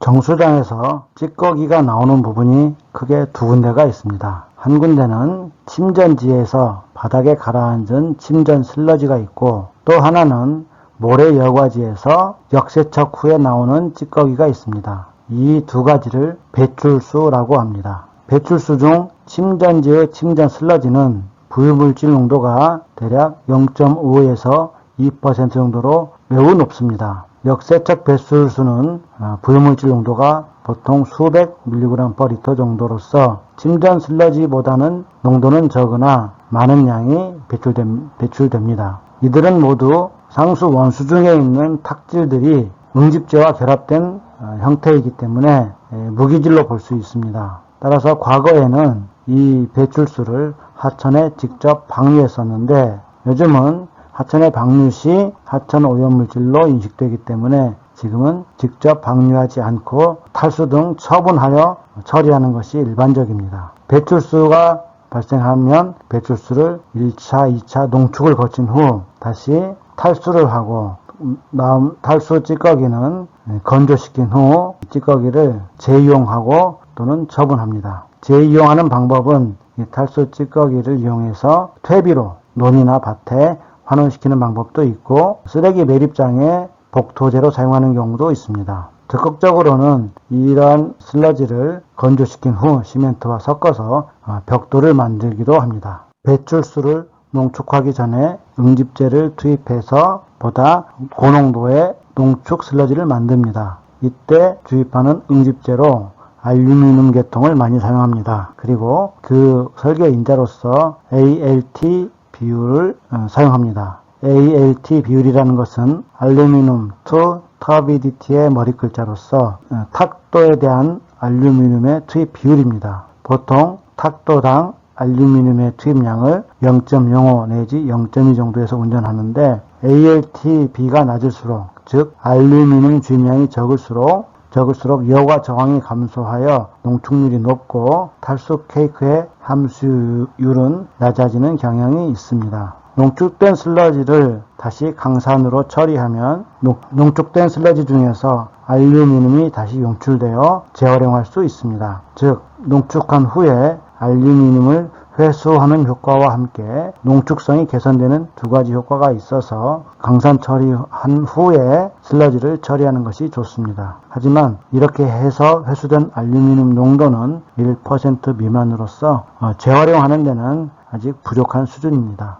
정수장에서 찌꺼기가 나오는 부분이 크게 두 군데가 있습니다. 한 군데는 침전지에서 바닥에 가라앉은 침전 슬러지가 있고 또 하나는 모래 여과지에서 역세척 후에 나오는 찌꺼기가 있습니다. 이 두 가지를 배출수라고 합니다. 배출수 중 침전지의 침전 슬러지는 부유물질 농도가 대략 0.5에서 2% 정도로 매우 높습니다. 역세척 배출 수는 아, 부유물질 농도가 보통 수백 밀리그램 퍼 리터 정도로서 침전 슬러지보다는 농도는 적으나 많은 양이 배출됨- 배출됩니다. 이들은 모두 상수 원수 중에 있는 탁질들이 응집제와 결합된 어, 형태이기 때문에 에, 무기질로 볼 수 있습니다. 따라서 과거에는 이 배출수를 하천에 직접 방류했었는데 요즘은 하천에 방류 시 하천 오염물질로 인식되기 때문에 지금은 직접 방류하지 않고 탈수 등 처분하여 처리하는 것이 일반적입니다. 배출수가 발생하면 배출수를 1차, 2차 농축을 거친 후 다시 탈수를 하고 다음 탈수 찌꺼기는 건조시킨 후 찌꺼기를 재이용하고 또는 처분합니다. 재이용하는 방법은 이 탈수 찌꺼기를 이용해서 퇴비로 논이나 밭에 환원시키는 방법도 있고 쓰레기 매립장에 복토제로 사용하는 경우도 있습니다. 적극적으로는 이러한 슬러지를 건조시킨 후 시멘트와 섞어서 아, 벽돌을 만들기도 합니다. 배출수를 농축하기 전에 응집제를 투입해서 보다 고농도의 농축 슬러지를 만듭니다. 이때 주입하는 응집제로 알루미늄 계통을 많이 사용합니다. 그리고 그 설계 인자로서 ALT 비율을 어, 사용합니다. ALT 비율이라는 것은 알루미늄 to 터비디티의 머리 글자로서 어, 탁도에 대한 알루미늄의 투입 비율입니다. 보통 탁도당 알루미늄의 투입량을 0.05 내지 0.2 정도에서 운전하는데 ALTB가 낮을수록 즉 알루미늄 주입량이 적을수록 적을수록 여과 저항이 감소하여 농축률이 높고 탈수 케이크의 함수율은 낮아지는 경향이 있습니다. 농축된 슬러지를 다시 강산으로 처리하면 농- 농축된 슬러지 중에서 알루미늄이 다시 용출되어 재활용할 수 있습니다. 즉 농축한 후에 알루미늄을 회수하는 효과와 함께 농축성이 개선되는 두 가지 효과가 있어서 강산 처리한 후에 슬러지를 처리하는 것이 좋습니다. 하지만 이렇게 해서 회수된 알루미늄 농도는 1% 미만으로서 어, 재활용하는 데는 아직 부족한 수준입니다.